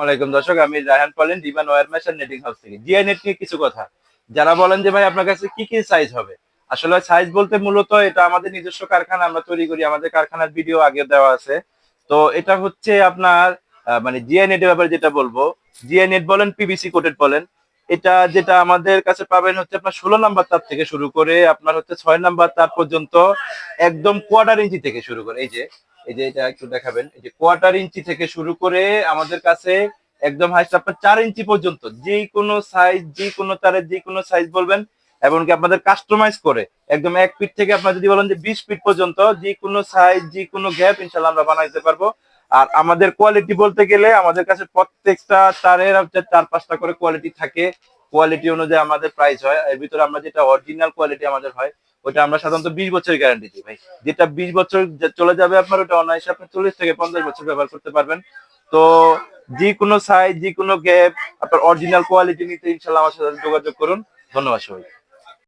ওয়ালাইকুম দর্শক, আমি রায়হান পালেন Dewan wire mesh netting house থেকে। জিআই নেট নিয়ে কিছু কথা। যারা বলেন যে, ভাই, আপনার কাছে কি কি সাইজ হবে? আসলে সাইজ বলতে মূলত এটা আমাদের নিজস্ব কারখানা, আমরা তৈরি করি। আমাদের কারখানার ভিডিও আগে দেওয়া আছে। তো এটা হচ্ছে আপনার মানে জিআই নেটের ব্যাপারে যেটা বলব জিআই নেট বলেন পিভিসি কোটেড বলেন, এটা যেটা আমাদের কাছে পাবেন হচ্ছে আপনার ষোলো নাম্বার তার থেকে শুরু করে আপনার হচ্ছে ছয় নাম্বার তার পর্যন্ত একদম কোয়ার্টার ইঞ্চি থেকে শুরু করে। এই যে এই যে এটা একটু দেখাবেন। এই যে কোয়ার্টার ইঞ্চি থেকে শুরু করে আমাদের কাছে একদম হাইস্ট আপনার চার ইঞ্চি পর্যন্ত যে কোনো সাইজ যে কোনো তারের যে কোনো সাইজ বলবেন, এমনকি আপনাদের কাস্টমাইজ করে, একদম এক ফিট থেকে আপনার যদি বলেন যে বিশ ফিট পর্যন্ত যে কোনো সাইজ যে কোনো গ্যাপ ইনশাল্লাহ আমরা বানাইতে পারব। আর আমাদের কোয়ালিটি বলতে গেলে আমাদের কাছে প্রত্যেকটা তারের হচ্ছে চার পাঁচটা করে কোয়ালিটি থাকে। কোয়ালিটি অনুযায়ী আমাদের প্রাইস হয়। এর ভিতরে আমরা যেটা অরিজিনাল কোয়ালিটি আমাদের হয় ওটা আমরা সাধারণত বিশ বছরের গ্যারান্টি দিই ভাই। যেটা বিশ বছর চলে যাবে আপনার, ওটা অনায়াসে আপনি চল্লিশ থেকে পঞ্চাশ বছর ব্যবহার করতে পারবেন। তো যে কোনো সাইজ যে কোনো গ্যাপ আপনার অরিজিনাল কোয়ালিটি নিতে ইনশাল্লাহ আমার সাথে যোগাযোগ করুন। ধন্যবাদ সবাই